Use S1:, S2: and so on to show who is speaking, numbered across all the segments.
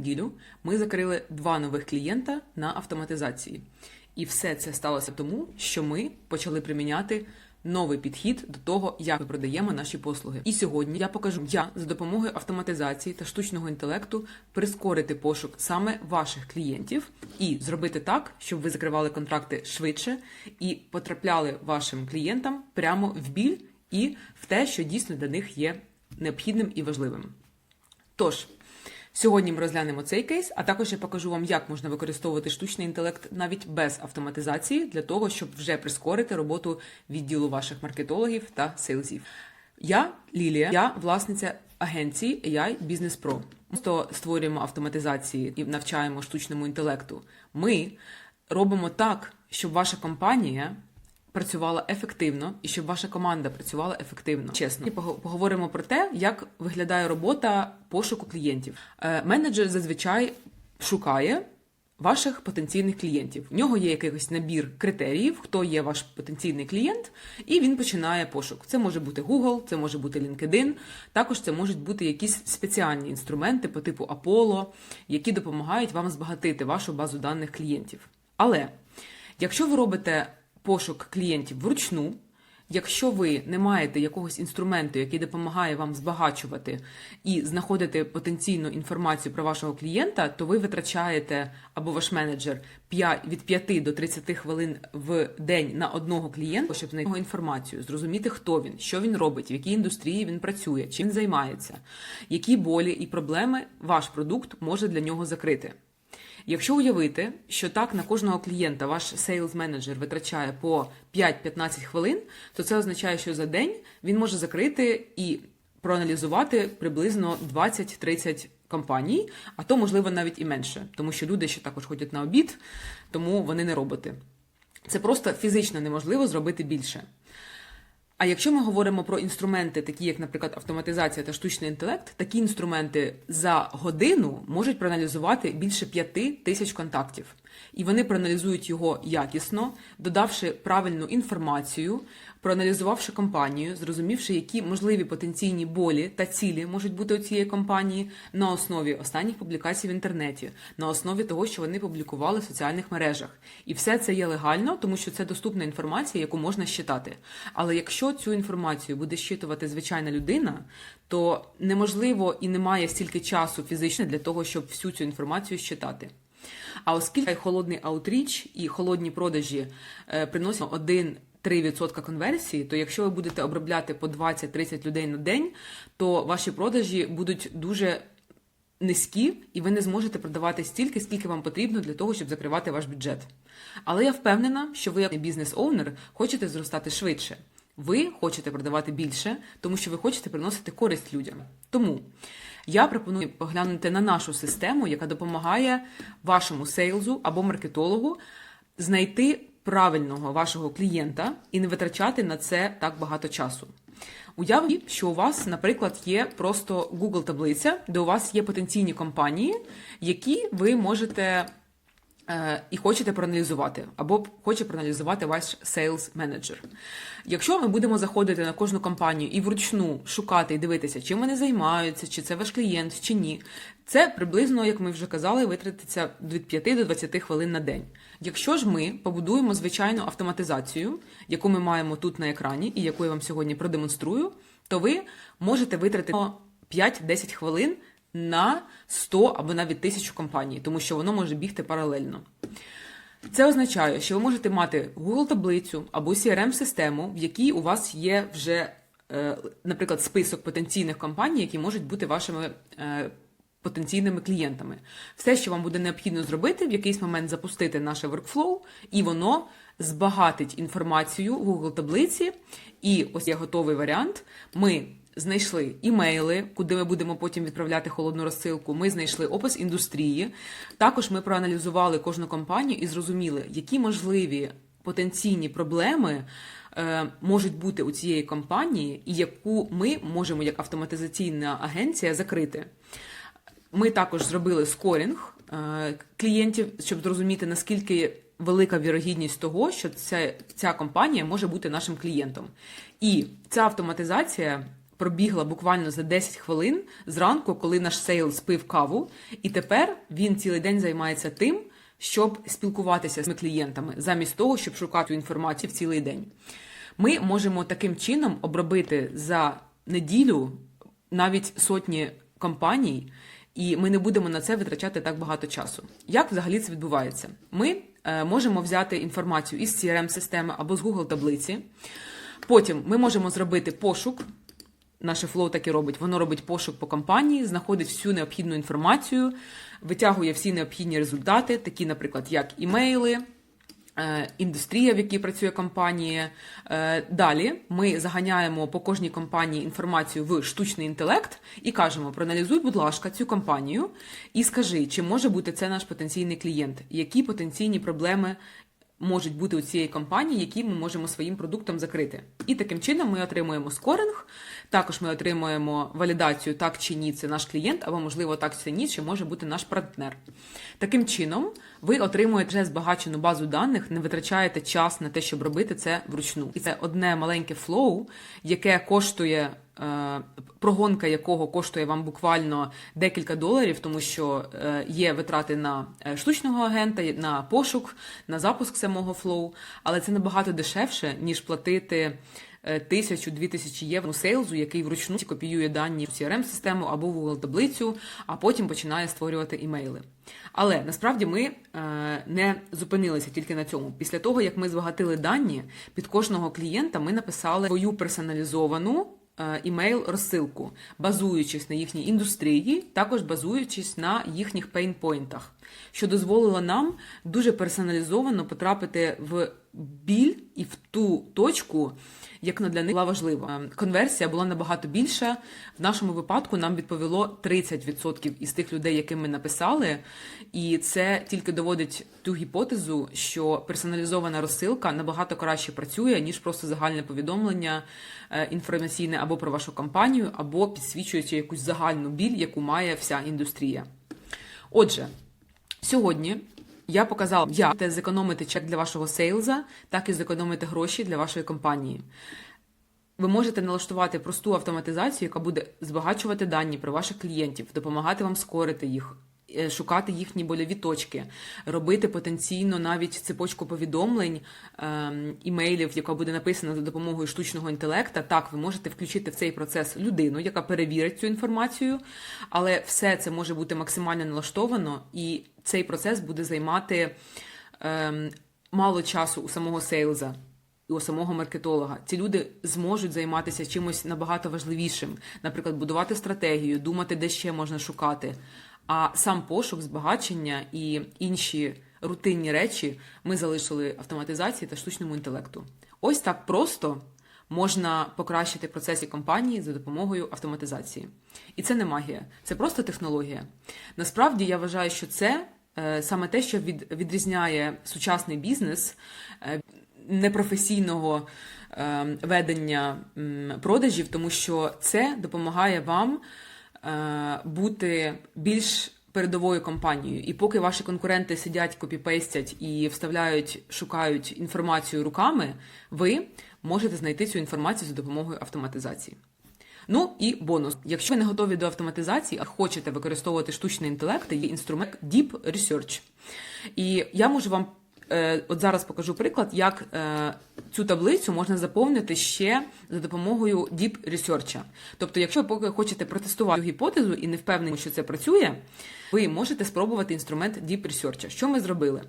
S1: неділю ми закрили два нових клієнта на автоматизації. І все це сталося тому, що ми почали приміняти новий підхід до того, як ми продаємо наші послуги. І сьогодні я покажу, як за допомогою автоматизації та штучного інтелекту прискорити пошук саме ваших клієнтів і зробити так, щоб ви закривали контракти швидше і потрапляли вашим клієнтам прямо в біль і в те, що дійсно для них є необхідним і важливим. Тож, сьогодні ми розглянемо цей кейс, а також я покажу вам, як можна використовувати штучний інтелект навіть без автоматизації для того, щоб вже прискорити роботу відділу ваших маркетологів та сейлзів. Я Лілія, я власниця агенції AI Business Pro. Просто створюємо автоматизації і навчаємо штучному інтелекту. Ми робимо так, щоб ваша компанія працювала ефективно і щоб ваша команда працювала ефективно. Чесно, і поговоримо про те, як виглядає робота пошуку клієнтів. Е, Менеджер зазвичай шукає. Ваших потенційних клієнтів. В нього є якийсь набір критеріїв, хто є ваш потенційний клієнт, і він починає пошук. Це може бути Google, це може бути LinkedIn, також це можуть бути якісь спеціальні інструменти по типу Apollo, які допомагають вам збагатити вашу базу даних клієнтів. Але якщо ви робите пошук клієнтів вручну, якщо ви не маєте якогось інструменту, який допомагає вам збагачувати і знаходити потенційну інформацію про вашого клієнта, то ви витрачаєте або ваш менеджер 5, від 5 до 30 хвилин в день на одного клієнта, щоб знайти інформацію, зрозуміти, хто він, що він робить, в якій індустрії він працює, чим він займається, які болі і проблеми ваш продукт може для нього закрити. Якщо уявити, що так на кожного клієнта ваш сейлз менеджер витрачає по 5-15 хвилин, то це означає, що за день він може закрити і проаналізувати приблизно 20-30 компаній, а то можливо навіть і менше, тому що люди ще також ходять на обід, тому вони не роботи. Це просто фізично неможливо зробити більше. А якщо ми говоримо про інструменти, такі як, наприклад, автоматизація та штучний інтелект, такі інструменти за годину можуть проаналізувати більше п'яти тисяч контактів. І вони проаналізують його якісно, додавши правильну інформацію, проаналізувавши компанію, зрозумівши, які можливі потенційні болі та цілі можуть бути у цієї компанії на основі останніх публікацій в інтернеті, на основі того, що вони публікували в соціальних мережах. І все це є легально, тому що це доступна інформація, яку можна щитати. Але якщо цю інформацію буде щитувати звичайна людина, то неможливо і немає стільки часу фізично для того, щоб всю цю інформацію щитати. А оскільки холодний аутріч і холодні продажі е, приносять 1-3% конверсії, то якщо ви будете обробляти по 20-30 людей на день, то ваші продажі будуть дуже низькі, і ви не зможете продавати стільки, скільки вам потрібно для того, щоб закривати ваш бюджет. Але я впевнена, що ви, як бізнес-оунер, хочете зростати швидше. Ви хочете продавати більше, тому що ви хочете приносити користь людям. Тому я пропоную поглянути на нашу систему, яка допомагає вашому сейлзу або маркетологу знайти правильного вашого клієнта і не витрачати на це так багато часу. Уявіть, що у вас, наприклад, є просто Google таблиця, де у вас є потенційні компанії, які ви можете і хочете проаналізувати, або хоче проаналізувати ваш sales менеджер. Якщо ми будемо заходити на кожну компанію і вручну шукати і дивитися, чим вони займаються, чи це ваш клієнт, чи ні, це приблизно, як ми вже казали, витратиться від 5 до 20 хвилин на день. Якщо ж ми побудуємо звичайну автоматизацію, яку ми маємо тут на екрані, і яку я вам сьогодні продемонструю, то ви можете витратити 5-10 хвилин на 100 або навіть 1000 компаній, тому що воно може бігти паралельно. Це означає, що ви можете мати Google таблицю або CRM-систему, в якій у вас є вже, е, наприклад, список потенційних компаній, які можуть бути вашими е, потенційними клієнтами. Все, що вам буде необхідно зробити, в якийсь момент запустити наше workflow, і воно збагатить інформацію Google таблиці. І ось є готовий варіант. Ми знайшли імейли, куди ми будемо потім відправляти холодну розсилку. Ми знайшли опис індустрії. Також ми проаналізували кожну компанію і зрозуміли, які можливі потенційні проблеми е, можуть бути у цієї компанії, і яку ми можемо як автоматизаційна агенція закрити. Ми також зробили скорінг е, клієнтів, щоб зрозуміти, наскільки велика вірогідність того, що ця, ця компанія може бути нашим клієнтом. І ця автоматизація пробігла буквально за 10 хвилин зранку, коли наш сейлс пив каву, і тепер він цілий день займається тим, щоб спілкуватися з клієнтами, замість того, щоб шукати інформацію в цілий день. Ми можемо таким чином обробити за неділю навіть сотні компаній, і ми не будемо на це витрачати так багато часу. Як взагалі це відбувається? Ми е, можемо взяти інформацію із crm системи або з Google таблиці. Потім ми можемо зробити пошук. Наше флоу так і робить. Воно робить пошук по компанії, знаходить всю необхідну інформацію, витягує всі необхідні результати, такі, наприклад, як імейли, е, індустрія, в якій працює компанія. Е, Далі ми заганяємо по кожній компанії інформацію в штучний інтелект і кажемо: проаналізуй, будь ласка, цю компанію і скажи, чи може бути це наш потенційний клієнт, які потенційні проблеми можуть бути у цієї компанії, які ми можемо своїм продуктом закрити. І таким чином ми отримуємо скоринг. Також ми отримуємо валідацію так чи ні, це наш клієнт, або можливо так чи ні, чи може бути наш партнер. Таким чином, ви отримуєте вже збагачену базу даних, не витрачаєте час на те, щоб робити це вручну. І це одне маленьке флоу, яке коштує. Е, Прогонка якого коштує вам буквально декілька доларів, тому що е, є витрати на е, штучного агента, на пошук, на запуск самого флоу, але це набагато дешевше, ніж платити тисячу-дві тисячі євро сейлзу, який вручну копіює дані в crm систему або в Google таблицю, а потім починає створювати імейли. Але насправді ми не зупинилися тільки на цьому. Після того, як ми збагатили дані, під кожного клієнта ми написали свою персоналізовану е, імейл розсилку, базуючись на їхній індустрії, також базуючись на їхніх пейнпойнтах, що дозволило нам дуже персоналізовано потрапити в біль і в ту точку, як для них була важлива. Е, Конверсія була набагато більша. В нашому випадку нам відповіло 30% із тих людей, яким ми написали, і це тільки доводить ту гіпотезу, що персоналізована розсилка набагато краще працює, ніж просто загальне повідомлення е, інформаційне або про вашу компанію, або підсвічуючи якусь загальну біль, яку має вся індустрія. Отже, сьогодні я показала, як зекономити чек для вашого сейлза, так і зекономити гроші для вашої компанії. Ви можете налаштувати просту автоматизацію, яка буде збагачувати дані про ваших клієнтів, допомагати вам скорити їх, шукати їхні больові точки, робити потенційно навіть цепочку повідомлень, ем, імейлів, яка буде написана за допомогою штучного інтелекта. Так, ви можете включити в цей процес людину, яка перевірить цю інформацію, але все це може бути максимально налаштовано, і цей процес буде займати ем, мало часу у самого сейлза. І у самого маркетолога ці люди зможуть займатися чимось набагато важливішим, наприклад, будувати стратегію, думати, де ще можна шукати. А сам пошук, збагачення і інші рутинні речі ми залишили автоматизації та штучному інтелекту. Ось так просто можна покращити процеси компанії за допомогою автоматизації. І це не магія, це просто технологія. Насправді я вважаю, що це е, саме те, що від, відрізняє сучасний бізнес. е, непрофесійного е, ведення продажів, тому що це допомагає вам бути більш передовою компанією. І поки ваші конкуренти сидять, копіпейстять і вставляють, шукають інформацію руками, ви можете знайти цю інформацію за допомогою автоматизації. Ну і бонус. Якщо ви не готові до автоматизації, а хочете використовувати штучний інтелект, є інструмент Deep Research. І я можу вам е, от зараз покажу приклад, як е, цю таблицю можна заповнити ще за допомогою Deep Research. Тобто, якщо ви поки хочете протестувати гіпотезу і не впевнені, що це працює, ви можете спробувати інструмент Deep Research. Що ми зробили?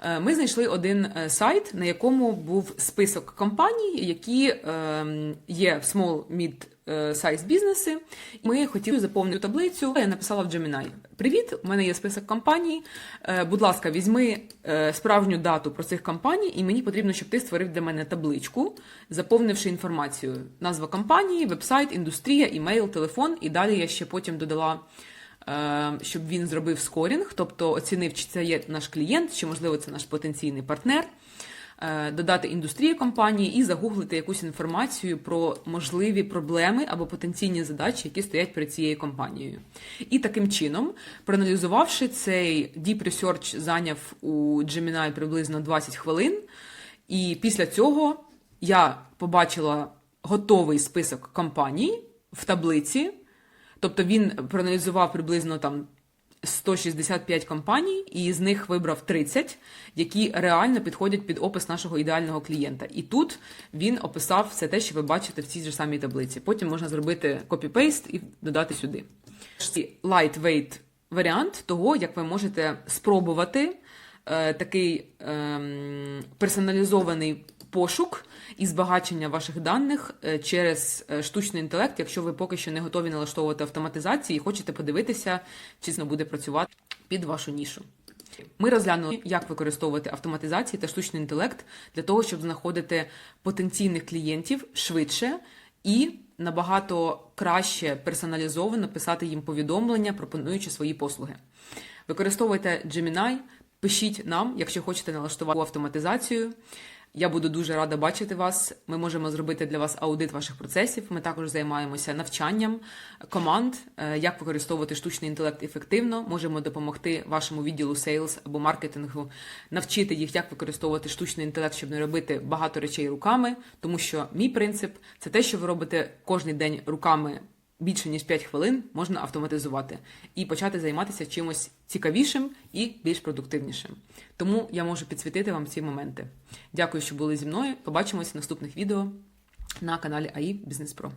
S1: Е, Ми знайшли один е, сайт, на якому був список компаній, які е, є в small mid сайз бізнеси. Ми хотіли заповнити таблицю. Я написала в Gemini. Привіт, у мене є список компаній. Е, Будь ласка, візьми е, справжню дату про цих компаній, і мені потрібно, щоб ти створив для мене табличку, заповнивши інформацію: назва компанії, вебсайт, індустрія, імейл, телефон. І далі я ще потім додала. е, Щоб він зробив скорінг, тобто оцінив, чи це є наш клієнт, чи можливо це наш потенційний партнер, е, додати індустрію компанії і загуглити якусь інформацію про можливі проблеми або потенційні задачі, які стоять перед цією компанією. І таким чином, проаналізувавши цей Deep Research зайняв у Gemini приблизно 20 хвилин, і після цього я побачила готовий список компаній. в таблиці, тобто він проаналізував приблизно там 165 компаній, і з них вибрав 30, які реально підходять під опис нашого ідеального клієнта. І тут він описав все те, що ви бачите в цій ж самій таблиці. Потім можна зробити копі-пейст і додати сюди. Lightweight варіант того, як ви можете спробувати е, такий ем, персоналізований пошук і збагачення ваших даних е, через е, штучний інтелект, якщо ви поки що не готові налаштовувати автоматизації і хочете подивитися, чи знову буде працювати під вашу нішу. Ми розглянули, як використовувати автоматизації та штучний інтелект для того, щоб знаходити потенційних клієнтів швидше і набагато краще персоналізовано писати їм повідомлення, пропонуючи свої послуги. Використовуйте Gemini, пишіть нам, якщо хочете налаштувати автоматизацію. Я буду дуже рада бачити вас. Ми можемо зробити для вас аудит ваших процесів. Ми також займаємося навчанням команд, е, як використовувати штучний інтелект ефективно. Можемо допомогти вашому відділу сейлс або маркетингу, навчити їх, як використовувати штучний інтелект, щоб не робити багато речей руками. Тому що мій принцип це те, що ви робите кожен день руками. Більше ніж 5 хвилин можна автоматизувати і почати займатися чимось цікавішим і більш продуктивнішим. Тому я можу підсвітити вам ці моменти. Дякую, що були зі мною. Побачимось в наступних відео на каналі АІ Бізнес Про.